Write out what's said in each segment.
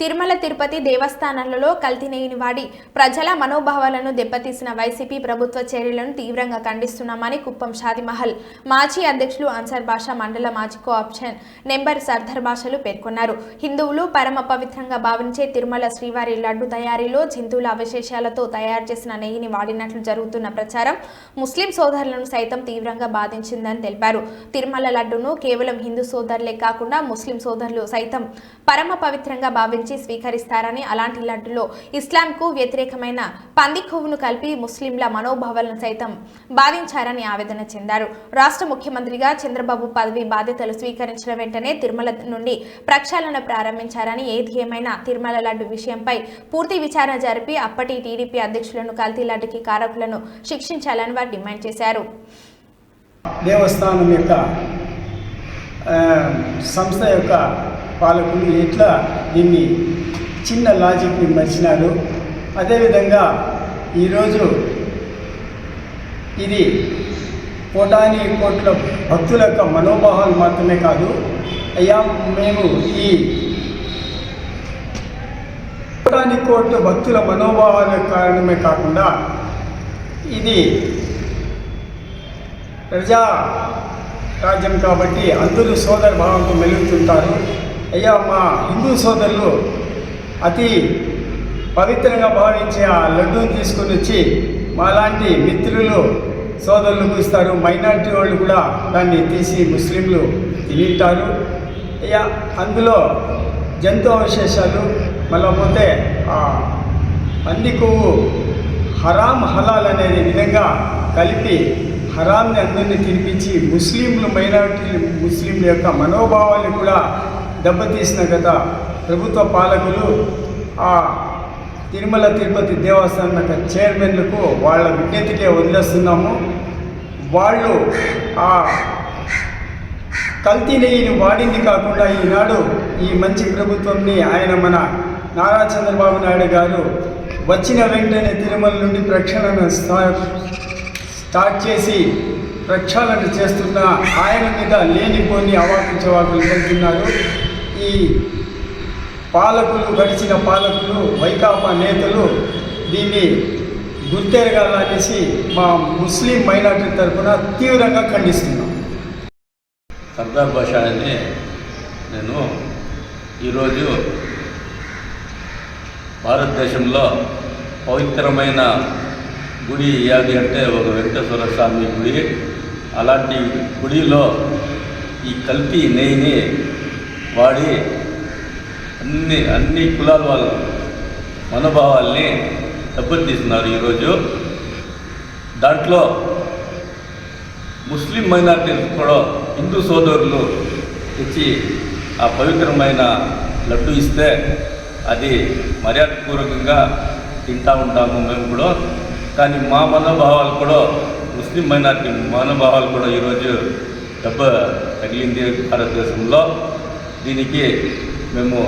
తిరుమల తిరుపతి దేవస్థానాలలో కల్తీనేయిని వాడి ప్రజల మనోభావాలను దెబ్బతీసిన వైసీపీ ప్రభుత్వ చర్యలను తీవ్రంగా ఖండిస్తున్నామని కుప్పం షాదిమహల్ మాజీ అధ్యక్షులు అన్సర్ భాష మండల మాజీ కోఆప్షన్ నెంబర్ సర్దార్ భాషలు పేర్కొన్నారు. హిందువులు పరమ పవిత్రంగా భావించే తిరుమల శ్రీవారి లడ్డు తయారీలో జంతువుల అవశేషాలతో తయారు చేసిన నెయ్యిని వాడినట్లు జరుగుతున్న ప్రచారం ముస్లిం సోదరులను సైతం తీవ్రంగా బాధించిందని తెలిపారు. తిరుమల లడ్డును కేవలం హిందూ సోదరులే కాకుండా ముస్లిం సోదరులు సైతం పరమ పవిత్రంగా నుంచి స్వీకరిస్తారని అలాంటి లడ్డులో ఇస్లాంకు వ్యతిరేకమైన పంది కొవ్వును కలిపి ముస్లింల మనోభావాలను సైతం బాధించారని ఆవేదన చెందారు. రాష్ట్ర ముఖ్యమంత్రిగా చంద్రబాబు పదవి బాధ్యతలు స్వీకరించిన వెంటనే తిరుమల నుండి ప్రక్షాళన ప్రారంభించారని ఏది ఏమైనా తిరుమల లడ్డు విషయంపై పూర్తి విచారణ జరిపి అప్పటి టీడీపీ అధ్యక్షులను కల్తీ లడ్డుకి కారకులను శిక్షించాలని వారు డిమాండ్ చేశారు. దేవస్థానం యొక్క సంస్థ యొక్క పాలకులు ఎట్లా దీన్ని చిన్న లాజిక్ని మర్చినారు? అదేవిధంగా ఈరోజు ఇది కోటాని కోట్ల భక్తుల యొక్క మనోభావాలు మాత్రమే కాదు అయ్యా మేము ఈ కోటాని కోట్ల భక్తుల మనోభావాల కారణమే కాకుండా ఇది ప్రజా రాజ్యం కాబట్టి అందరూ సోదర భావంతో మెలుగుతుంటారు. అయ్యా మా హిందూ సోదరులు అతి పవిత్రంగా భావించే ఆ లడ్డూని తీసుకొని వచ్చి మాలాంటి మిత్రులు సోదరులకు ఇస్తారు. మైనారిటీ వాళ్ళు కూడా దాన్ని తీసి ముస్లింలు తింటారు అయ్యా అందులో జంతు అవశేషాలు మళ్ళీ పోతే ఆ పంది కొవ్వు హరాం హలాల్ అనేది విధంగా కలిపి హరాంని అందరినీ తినిపించి ముస్లింలు మైనారిటీ ముస్లింల యొక్క మనోభావాన్ని కూడా దెబ్బతీసిన గత ప్రభుత్వ పాలకులు ఆ తిరుమల తిరుపతి దేవస్థానం యొక్క చైర్మన్లకు వాళ్ళ విజ్ఞతకే వదిలేస్తున్నాము. వాళ్ళు ఆ కల్తీ నెయ్యిని వాడింది కాకుండా ఈనాడు ఈ మంచి ప్రభుత్వంని ఆయన మన నారా చంద్రబాబు నాయుడు గారు వచ్చిన వెంటనే తిరుమల నుండి ప్రక్షాళన స్టా స్టార్ట్ చేసి ప్రక్షాళన చేస్తున్న ఆయన మీద లేనిపోని అవాకు చవాకులు వెళ్తున్నారు ఈ పాలకులు గడిచిన పాలకులు వైకాపా నేతలు దీన్ని గుర్తెరగాలనేసి మా ముస్లిం మైనార్టీ తరఫున తీవ్రంగా ఖండిస్తున్నాం. సర్దార్ భాష అని నేను ఈరోజు భారతదేశంలో పవిత్రమైన గుడి ఏది అంటే ఒక వెంకటేశ్వర స్వామి గుడి. అలాంటి గుడిలో ఈ కల్తీ నెయ్యిని వాడి అన్ని అన్ని కులాల వాళ్ళ మనోభావాల్ని దెబ్బతీస్తున్నారు ఈరోజు. దాంట్లో ముస్లిం మైనార్టీలు కూడా హిందూ సోదరులు తెచ్చి ఆ పవిత్రమైన లడ్డు ఇస్తే అది మర్యాదపూర్వకంగా తింటా ఉంటాము మేము కూడా. కానీ మా మనోభావాలు కూడా ముస్లిం మైనార్టీ మనోభావాలు కూడా ఈరోజు దెబ్బ తగిలింది భారతదేశంలో. దీనికి మేము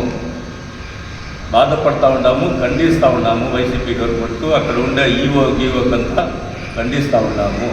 బాధపడతా ఉన్నాము ఖండిస్తూ ఉన్నాము వైసీపీ గవర్నమెంట్ అక్కడ ఉండే ఈవో గీఓకంతా ఖండిస్తూ ఉన్నాము.